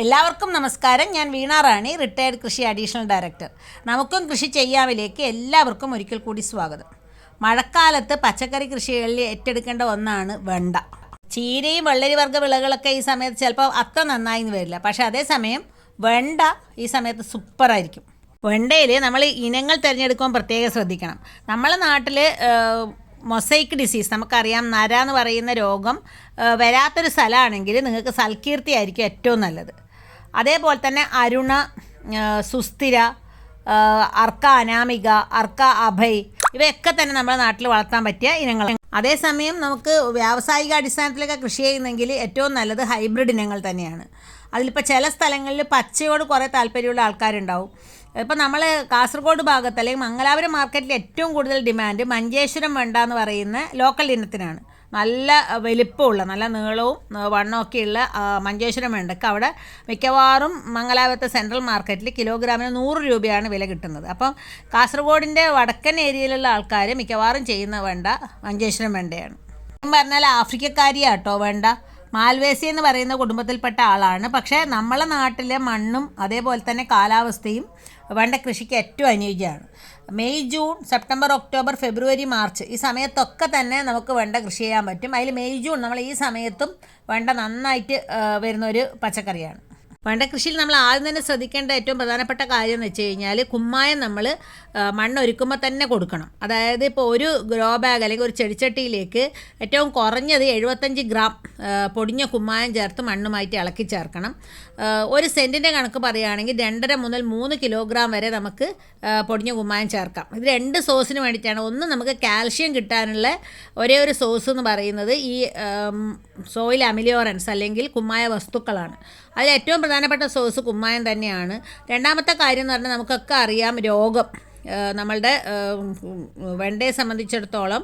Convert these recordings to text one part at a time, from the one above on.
എല്ലാവർക്കും നമസ്കാരം. ഞാൻ വീണ റാണി റിട്ടയർഡ് കൃഷി അഡീഷണൽ ഡയറക്ടർ നമുക്കും കൃഷി ചെയ്യാമിലേക്ക് എല്ലാവർക്കും ഒരിക്കൽ കൂടി സ്വാഗതം. മഴക്കാലത്ത് പച്ചക്കറി കൃഷികളിൽ ഏറ്റെടുക്കേണ്ട ഒന്നാണ് വെണ്ട. ചീരയും വെള്ളരി വർഗ വിളകളൊക്കെ ഈ സമയത്ത് ചിലപ്പോൾ അത്ര നന്നായി എന്ന് വരില്ല. പക്ഷേ അതേസമയം വെണ്ട ഈ സമയത്ത് സൂപ്പറായിരിക്കും വെണ്ടയിൽ നമ്മൾ ഇനങ്ങൾ തിരഞ്ഞെടുക്കുമ്പോൾ പ്രത്യേകം ശ്രദ്ധിക്കണം. നമ്മളെ നാട്ടിൽ മൊസൈക്ക് ഡിസീസ് നമുക്കറിയാം നര എന്ന് പറയുന്ന രോഗം വരാത്തൊരു സ്ഥലമാണെങ്കിൽ നിങ്ങൾക്ക് സൽകീർത്തി ആയിരിക്കും ഏറ്റവും നല്ലത്. അതേപോലെ തന്നെ അരുണ സുസ്ഥിര അർക്ക അനാമിക അർക്ക അഭയ് ഇവയൊക്കെ തന്നെ നമ്മുടെ നാട്ടിൽ വളർത്താൻ പറ്റിയ ഇനങ്ങൾ. അതേസമയം നമുക്ക് വ്യാവസായിക അടിസ്ഥാനത്തിലൊക്കെ കൃഷി ചെയ്യുന്നെങ്കിൽ ഏറ്റവും നല്ലത് ഹൈബ്രിഡ് ഇനങ്ങൾ തന്നെയാണ്. അതിലിപ്പോൾ ചില സ്ഥലങ്ങളിൽ പച്ചയോട് കുറേ താല്പര്യമുള്ള ആൾക്കാരുണ്ടാവും. ഇപ്പം നമ്മൾ കാസർഗോഡ് ഭാഗത്ത് അല്ലെങ്കിൽ മംഗലാപുരം മാർക്കറ്റിൽ ഏറ്റവും കൂടുതൽ ഡിമാൻഡ് മഞ്ചേശ്വരം വേണ്ട എന്ന് പറയുന്ന ലോക്കൽ ഇനത്തിനാണ്. നല്ല വലിപ്പമുള്ള നല്ല നീളവും വണ്ണമൊക്കെയുള്ള മഞ്ചേശ്വരം വേണ്ടക്ക അവിടെ മിക്കവാറും മംഗലാപുരത്തെ സെൻട്രൽ മാർക്കറ്റിൽ കിലോഗ്രാമിന് നൂറ് രൂപയാണ് വില കിട്ടുന്നത്. അപ്പം കാസർഗോഡിന്റെ വടക്കൻ ഏരിയയിലുള്ള ആൾക്കാർ മിക്കവാറും ചെയ്യുന്ന വെണ്ട മഞ്ചേശ്വരം വെണ്ടയാണ്. ഞാൻ പറഞ്ഞാൽ ആഫ്രിക്കക്കാരിയാട്ടോ വേണ്ട. മാൽവേസി എന്ന് പറയുന്ന കുടുംബത്തിൽപ്പെട്ട ആളാണ്. പക്ഷേ നമ്മളെ നാട്ടിലെ മണ്ണും അതേപോലെ തന്നെ കാലാവസ്ഥയും വേണ്ട കൃഷിക്ക് ഏറ്റവും അനുയോജ്യമാണ്. May June September October February March ഈ സമയത്തൊക്കെ തന്നെ നമുക്ക് വേണ്ട കൃഷി ചെയ്യാൻ പറ്റും. അതിൽ മെയ് ജൂൺ നമ്മൾ ഈ സമയത്തും വേണ്ട നന്നായിട്ട് വരുന്നൊരു പച്ചക്കറിയാണ്. കൃഷിയിൽ നമ്മൾ ആദ്യം തന്നെ ശ്രദ്ധിക്കേണ്ട ഏറ്റവും പ്രധാനപ്പെട്ട കാര്യം എന്ന് വെച്ച് കഴിഞ്ഞാൽ കുമ്മായം നമ്മൾ മണ്ണ് ഒരുക്കുമ്പോൾ തന്നെ കൊടുക്കണം. അതായത് ഇപ്പോൾ ഒരു ഗ്രോ ബാഗ് അല്ലെങ്കിൽ ഒരു ചെടിച്ചട്ടിയിലേക്ക് ഏറ്റവും കുറഞ്ഞത് എഴുപത്തഞ്ച് ഗ്രാം പൊടിഞ്ഞ കുമ്മായം ചേർത്ത് മണ്ണുമായിട്ട് ഇളക്കി ചേർക്കണം. ഒരു സെന്റിന്റെ കണക്ക് പറയുകയാണെങ്കിൽ രണ്ടര മുതൽ മൂന്ന് കിലോഗ്രാം വരെ നമുക്ക് പൊടിഞ്ഞ കുമ്മായം ചേർക്കാം. ഇത് രണ്ട് സോസിന് വേണ്ടിയിട്ടാണ്. ഒന്ന് നമുക്ക് കാൽഷ്യം കിട്ടാനുള്ള ഒരേ ഒരു സോസ് എന്ന് പറയുന്നത് ഈ സോയിൽ അമിലിയോറൻസ് അല്ലെങ്കിൽ കുമ്മായ വസ്തുക്കളാണ്. അതിൽ ഏറ്റവും പ്രധാനപ്പെട്ട സോഴ്സ് കുമ്മായം തന്നെയാണ്. രണ്ടാമത്തെ കാര്യം എന്ന് പറഞ്ഞാൽ നമുക്കൊക്കെ അറിയാം രോഗം. നമ്മളുടെ വെണ്ടയെ സംബന്ധിച്ചിടത്തോളം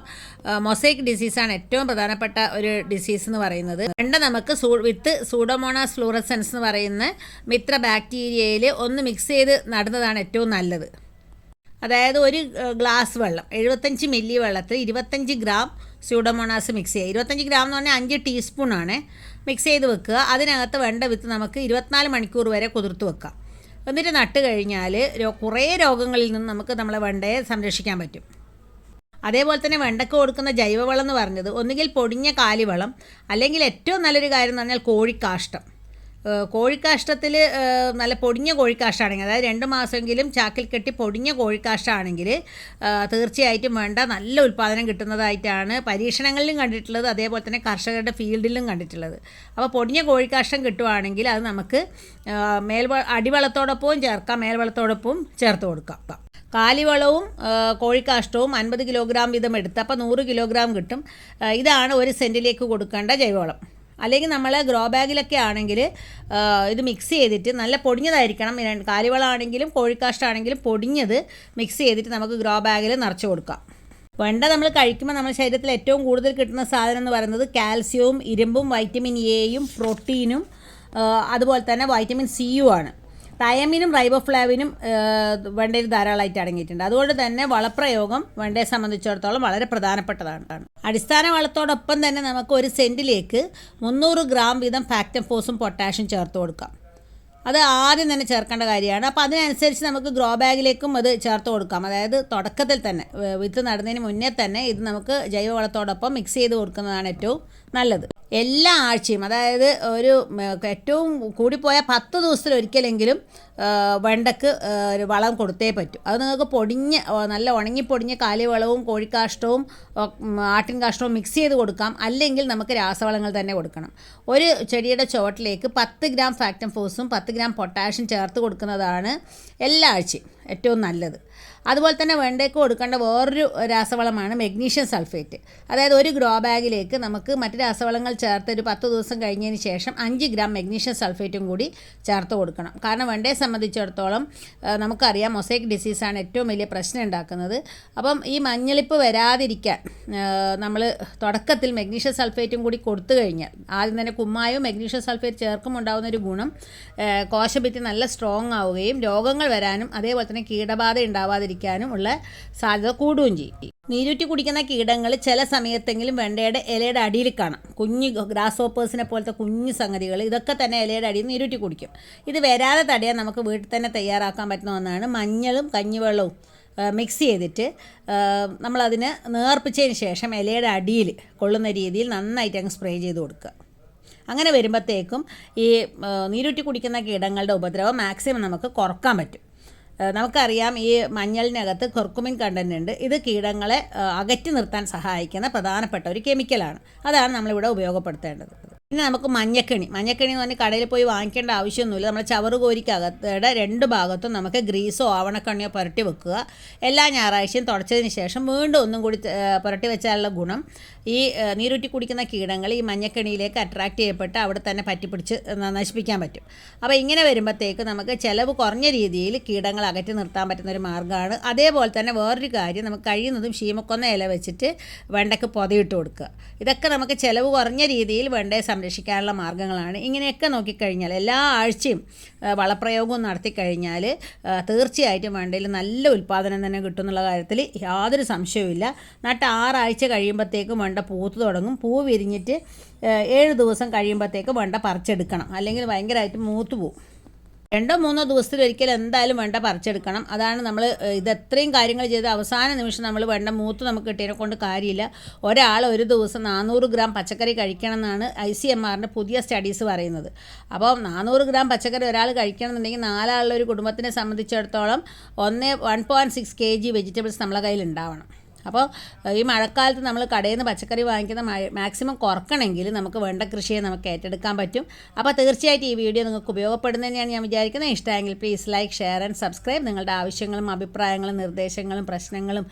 മൊസൈക്ക് ഡിസീസാണ് ഏറ്റവും പ്രധാനപ്പെട്ട ഒരു ഡിസീസ് എന്ന് പറയുന്നത്. വെണ്ട നമുക്ക് സൂ വിത്ത് സൂഡോമോണാസ് ഫ്ലൂറസെൻസ് എന്ന് പറയുന്ന മിത്ര ബാക്ടീരിയയിൽ ഒന്ന് മിക്സ് ചെയ്ത് നടുന്നതാണ് ഏറ്റവും നല്ലത്. അതായത് ഒരു ഗ്ലാസ് വെള്ളം എഴുപത്തഞ്ച് മില്ലി വെള്ളത്തിൽ ഇരുപത്തഞ്ച് ഗ്രാം സ്യൂഡോമോണാസ് മിക്സ് ചെയ്യുക. ഇരുപത്തഞ്ച് ഗ്രാം എന്ന് പറഞ്ഞാൽ അഞ്ച് ടീസ്പൂണാണ് മിക്സ് ചെയ്ത് വെക്കുക. അതിനകത്ത് വെണ്ട വിത്ത് നമുക്ക് ഇരുപത്തിനാല് മണിക്കൂർ വരെ കുതിർത്ത് വെക്കാം. എന്നിട്ട് നട്ട് കഴിഞ്ഞാൽ കുറേ രോഗങ്ങളിൽ നിന്ന് നമുക്ക് നമ്മളെ വെണ്ടയെ സംരക്ഷിക്കാൻ പറ്റും. അതേപോലെ തന്നെ വെണ്ടയ്ക്ക് കൊടുക്കുന്ന ജൈവവളം എന്ന് പറഞ്ഞത് ഒന്നുകിൽ പൊടിഞ്ഞ കാലിവളം അല്ലെങ്കിൽ ഏറ്റവും നല്ലൊരു കാര്യം എന്ന് പറഞ്ഞാൽ കോഴിക്കാഷ്ടം. കോഴിക്കാഷ്ടത്തിൽ നല്ല പൊടിഞ്ഞ കോഴിക്കാഷ്ടമാണെങ്കിൽ അതായത് രണ്ട് മാസമെങ്കിലും ചാക്കിൽ കെട്ടി പൊടിഞ്ഞ കോഴിക്കാഷ്ടമാണെങ്കിൽ തീർച്ചയായിട്ടും വേണ്ട. നല്ല ഉൽപ്പാദനം കിട്ടുന്നതായിട്ടാണ് പരീക്ഷണങ്ങളിലും കണ്ടിട്ടുള്ളത്. അതേപോലെ തന്നെ കർഷകരുടെ ഫീൽഡിലും കണ്ടിട്ടുള്ളത്. അപ്പോൾ പൊടിഞ്ഞ കോഴിക്കാഷ്ടം കിട്ടുവാണെങ്കിൽ അത് നമുക്ക് മേൽ അടിവളത്തോടൊപ്പവും ചേർക്കാം. മേൽവളത്തോടൊപ്പം ചേർത്ത് കൊടുക്കാം. കാലിവളവും കോഴിക്കാഷ്ടവും അൻപത് കിലോഗ്രാം വീതം എടുത്ത് അപ്പോൾ നൂറ് കിലോഗ്രാം കിട്ടും. ഇതാണ് ഒരു സെന്റിലേക്ക് കൊടുക്കേണ്ട ജൈവവളം. അല്ലെങ്കിൽ നമ്മൾ ഗ്രോ ബാഗിലൊക്കെ ആണെങ്കിൽ ഇത് മിക്സ് ചെയ്തിട്ട് നല്ല പൊടിഞ്ഞതായിരിക്കണം. കാലിവളമാണെങ്കിലും കോഴിക്കാഷ്ടാണെങ്കിലും പൊടിഞ്ഞത് മിക്സ് ചെയ്തിട്ട് നമുക്ക് ഗ്രോ ബാഗിൽ നിറച്ച് കൊടുക്കാം. വെണ്ട നമ്മൾ കഴിക്കുമ്പോൾ നമ്മുടെ ശരീരത്തിൽ ഏറ്റവും കൂടുതൽ കിട്ടുന്ന സാധനം എന്ന് പറയുന്നത് കാൽസ്യവും ഇരുമ്പും വൈറ്റമിൻ എയും പ്രോട്ടീനും അതുപോലെ തന്നെ വൈറ്റമിൻ സിയും ആണ്. തയമിനും റൈബോഫ്ലാവിനും വെണ്ടയിൽ ധാരാളമായിട്ട് അടങ്ങിയിട്ടുണ്ട്. അതുകൊണ്ട് തന്നെ വളപ്രയോഗം വെണ്ടയെ സംബന്ധിച്ചിടത്തോളം വളരെ പ്രധാനപ്പെട്ടതാണ്. അടിസ്ഥാന വളത്തോടൊപ്പം തന്നെ നമുക്ക് ഒരു സെന്റിലേക്ക് മുന്നൂറ് ഗ്രാം വീതം ഫാക്ടം ഫോസും പൊട്ടാഷ്യം ചേർത്ത് കൊടുക്കാം. അത് ആദ്യം തന്നെ ചേർക്കേണ്ട കാര്യമാണ്. അപ്പോൾ അതിനനുസരിച്ച് നമുക്ക് ഗ്രോ ബാഗിലേക്കും അത് ചേർത്ത് കൊടുക്കാം. അതായത് തുടക്കത്തിൽ തന്നെ വിത്ത് നടുന്നതിന് മുന്നേ തന്നെ ഇത് നമുക്ക് ജൈവവളത്തോടൊപ്പം മിക്സ് ചെയ്ത് കൊടുക്കുന്നതാണ് ഏറ്റവും നല്ലത്. എല്ലാ ആഴ്ചയും അതായത് ഒരു ഏറ്റവും കൂടിപ്പോയ പത്ത് ദിവസത്തിൽ വെണ്ടക്ക് ഒരു വളം കൊടുത്തേ പറ്റും. അത് നിങ്ങൾക്ക് പൊടിഞ്ഞ് നല്ല ഉണങ്ങി പൊടിഞ്ഞ കാലിവളവും കോഴിക്കാഷ്ടവും ആട്ടിൻ കാഷ്ടവും മിക്സ് ചെയ്ത് കൊടുക്കാം. അല്ലെങ്കിൽ നമുക്ക് രാസവളങ്ങൾ തന്നെ കൊടുക്കണം. ഒരു ചെടിയുടെ ചുവട്ടിലേക്ക് പത്ത് ഗ്രാം ഫാക്ടം ഫോസും പത്ത് ഗ്രാം പൊട്ടാഷ്യം ചേർത്ത് കൊടുക്കുന്നതാണ് എല്ലാ ആഴ്ചയും ഏറ്റവും നല്ലത്. അതുപോലെ തന്നെ വെണ്ടയ്ക്ക് കൊടുക്കേണ്ട വേറൊരു രാസവളമാണ് മെഗ്നീഷ്യം സൾഫേറ്റ് അതായത് ഒരു ഗ്രോ ബാഗിലേക്ക് നമുക്ക് മറ്റ് രാസവളങ്ങൾ ചേർത്ത് ഒരു പത്ത് ദിവസം കഴിഞ്ഞതിന് ശേഷം അഞ്ച് ഗ്രാം മെഗ്നീഷ്യം സൾഫേറ്റും കൂടി ചേർത്ത് കൊടുക്കണം. കാരണം വെണ്ടയെ സംബന്ധിച്ചിടത്തോളം നമുക്കറിയാം മൊസൈക്ക് ഡിസീസാണ് ഏറ്റവും വലിയ പ്രശ്നം ഉണ്ടാക്കുന്നത്. അപ്പം ഈ മഞ്ഞളിപ്പ് വരാതിരിക്കാൻ നമ്മൾ തുടക്കത്തിൽ മെഗ്നീഷ്യം സൾഫേറ്റും കൂടി കൊടുത്തു കഴിഞ്ഞാൽ ആദ്യം തന്നെ കുമ്മായവും മെഗ്നീഷ്യം സൾഫേറ്റ് ചേർക്കുമ്പോൾ ഉണ്ടാകുന്ന ഒരു ഗുണം കോശഭിത്തി നല്ല സ്ട്രോങ് ആവുകയും രോഗങ്ങൾ വരാനും അതേപോലെ തന്നെ കീടബാധ ഉണ്ടാവാതിരിക്കാനും ഉള്ള സാധ്യത കൂടുകയും ചെയ്യും. നീരൂറ്റി കുടിക്കുന്ന കീടങ്ങൾ ചില സമയത്തെങ്കിലും വെണ്ടയുടെ ഇലയുടെ അടിയിൽ കാണാം. കുഞ്ഞു ഗ്രാസ് ഹോപ്പേഴ്സിനെ പോലത്തെ കുഞ്ഞു സംഗതികൾ ഇതൊക്കെ തന്നെ ഇലയുടെ അടിയിൽ നീരൂറ്റി കുടിക്കും. ഇത് വരാതെ തടയാൻ നമുക്ക് വീട്ടിൽ തന്നെ തയ്യാറാക്കാൻ പറ്റുന്ന ഒന്നാണ് മഞ്ഞളും കഞ്ഞിവെള്ളവും മിക്സ് ചെയ്തിട്ട് നമ്മളതിനെ നേർപ്പിച്ചതിന് ശേഷം ഇലയുടെ അടിയിൽ കൊള്ളുന്ന രീതിയിൽ നന്നായിട്ട് അങ്ങ് സ്പ്രേ ചെയ്ത് കൊടുക്കുക. അങ്ങനെ വരുമ്പോഴത്തേക്കും ഈ നീരൂറ്റി കുടിക്കുന്ന കീടങ്ങളുടെ ഉപദ്രവം മാക്സിമം നമുക്ക് കുറയ്ക്കാൻ പറ്റും. നമുക്കറിയാം ഈ മഞ്ഞളിനകത്ത് കൊർക്കുമിൻ കണ്ടന്റ് ഉണ്ട് ഇത് കീടങ്ങളെ അകറ്റി നിർത്താൻ സഹായിക്കുന്ന പ്രധാനപ്പെട്ട ഒരു കെമിക്കലാണ്. അതാണ് നമ്മളിവിടെ ഉപയോഗപ്പെടുത്തേണ്ടത്. പിന്നെ നമുക്ക് മഞ്ഞക്കണി. മഞ്ഞക്കണി എന്ന് പറഞ്ഞാൽ കടയിൽ പോയി വാങ്ങിക്കേണ്ട ആവശ്യമൊന്നുമില്ല. നമ്മുടെ ചവറ് കോരിക്കകത്തയുടെ രണ്ട് ഭാഗത്തും നമുക്ക് ഗ്രീസോ ആവണക്കണ്ണിയോ പുരട്ടി വെക്കുക. എല്ലാ ഞായറാഴ്ചയും തുടച്ചതിന് ശേഷം വീണ്ടും ഒന്നും കൂടി പുരട്ടി വെച്ചാലുള്ള ഗുണം ഈ നീരൂറ്റി കുടിക്കുന്ന കീടങ്ങൾ ഈ മഞ്ഞക്കണിയിലേക്ക് അട്രാക്റ്റ് ചെയ്യപ്പെട്ട് അവിടെ തന്നെ പറ്റിപ്പിടിച്ച് നശിപ്പിക്കാൻ പറ്റും. അപ്പോൾ ഇങ്ങനെ വരുമ്പോഴത്തേക്ക് നമുക്ക് ചിലവ് കുറഞ്ഞ രീതിയിൽ കീടങ്ങൾ അകറ്റി നിർത്താൻ പറ്റുന്ന ഒരു മാർഗമാണ്. അതേപോലെ തന്നെ വേറൊരു കാര്യം നമുക്ക് കഴിയുന്നതും ശീമക്കൊന്ന ഇല വെച്ചിട്ട് വെണ്ടയ്ക്ക് പൊതയിട്ട് കൊടുക്കുക. ഇതൊക്കെ നമുക്ക് ചിലവ് കുറഞ്ഞ രീതിയിൽ വെണ്ടയെ സംരക്ഷിക്കാനുള്ള മാർഗങ്ങളാണ് ഇങ്ങനെയൊക്കെ നോക്കിക്കഴിഞ്ഞാൽ എല്ലാ ആഴ്ചയും വളപ്രയോഗവും നടത്തിക്കഴിഞ്ഞാൽ തീർച്ചയായിട്ടും വേണ്ടതിൽ നല്ല ഉൽപ്പാദനം തന്നെ കിട്ടും എന്നുള്ള കാര്യത്തിൽ യാതൊരു സംശയവുമില്ല. നട്ട് ആറാഴ്ച കഴിയുമ്പോഴത്തേക്കും വേണ്ട പൂത്ത് തുടങ്ങും. പൂ വിരിഞ്ഞിട്ട് ഏഴ് ദിവസം കഴിയുമ്പോഴത്തേക്ക് വേണ്ട പറിച്ചെടുക്കണം. അല്ലെങ്കിൽ ഭയങ്കരമായിട്ട് മൂത്ത് പോവും. രണ്ടോ മൂന്നോ ദിവസത്തിൽ ഒരിക്കൽ എന്തായാലും വെണ്ട പറിച്ചെടുക്കണം. അതാണ് നമ്മൾ ഇത് എത്രയും കാര്യങ്ങൾ ചെയ്ത് അവസാന നിമിഷം നമ്മൾ വെണ്ട മൂത്ത് നമുക്ക് കിട്ടിയതിനെ കൊണ്ട് കാര്യമില്ല. ഒരാൾ ഒരു ദിവസം നാനൂറ് ഗ്രാം പച്ചക്കറി കഴിക്കണം എന്നാണ് ഐ സി എം ആറിന്റെ പുതിയ സ്റ്റഡീസ് പറയുന്നത്. അപ്പോൾ നാനൂറ് ഗ്രാം പച്ചക്കറി ഒരാൾ കഴിക്കണം എന്നുണ്ടെങ്കിൽ നാലാളുള്ള ഒരു കുടുംബത്തിനെ സംബന്ധിച്ചിടത്തോളം ഒന്ന് one point six K G vegetables നമ്മളെ കയ്യിൽ ഉണ്ടാവണം അപ്പോൾ ഈ മഴക്കാലത്ത് നമ്മൾ കടയിൽ നിന്ന് പച്ചക്കറി വാങ്ങിക്കുന്ന മാക്സിമം കുറക്കണമെങ്കിൽ നമുക്ക് വേണ്ട കൃഷിയെ നമുക്ക് ഏറ്റെടുക്കാൻ പറ്റും. അപ്പോൾ തീർച്ചയായിട്ടും ഈ വീഡിയോ നിങ്ങൾക്ക് ഉപയോഗപ്പെടുന്നതെന്ന് ഞാൻ വിചാരിക്കുന്നത്. ഇഷ്ടമെങ്കിൽ please like share and subscribe നിങ്ങളുടെ ആവശ്യങ്ങളും അഭിപ്രായങ്ങളും നിർദ്ദേശങ്ങളും പ്രശ്നങ്ങളും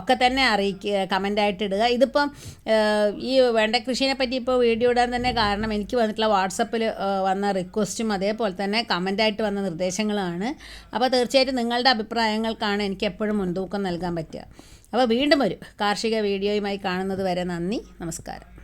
ഒക്കെ തന്നെ അറിയിക്കുക കമന്റായിട്ട് ഇടുക. ഇതിപ്പം ഈ വേണ്ട കൃഷിയെ പറ്റി ഇപ്പോൾ വീഡിയോ ഇടാൻ തന്നെ കാരണം എനിക്ക് വന്നിട്ടുള്ള വാട്സപ്പിൽ വന്ന റിക്വസ്റ്റും അതേപോലെ തന്നെ കമന്റായിട്ട് വന്ന നിർദ്ദേശങ്ങളാണ്. അപ്പോൾ തീർച്ചയായിട്ടും നിങ്ങളുടെ അഭിപ്രായങ്ങൾക്കാണ് എനിക്ക് എപ്പോഴും മുൻതൂക്കം നൽകാൻ പറ്റുക. അപ്പോൾ വീണ്ടും ഒരു കാർഷിക വീഡിയോയുമായി കാണുന്നത് വരെ നന്ദി നമസ്കാരം.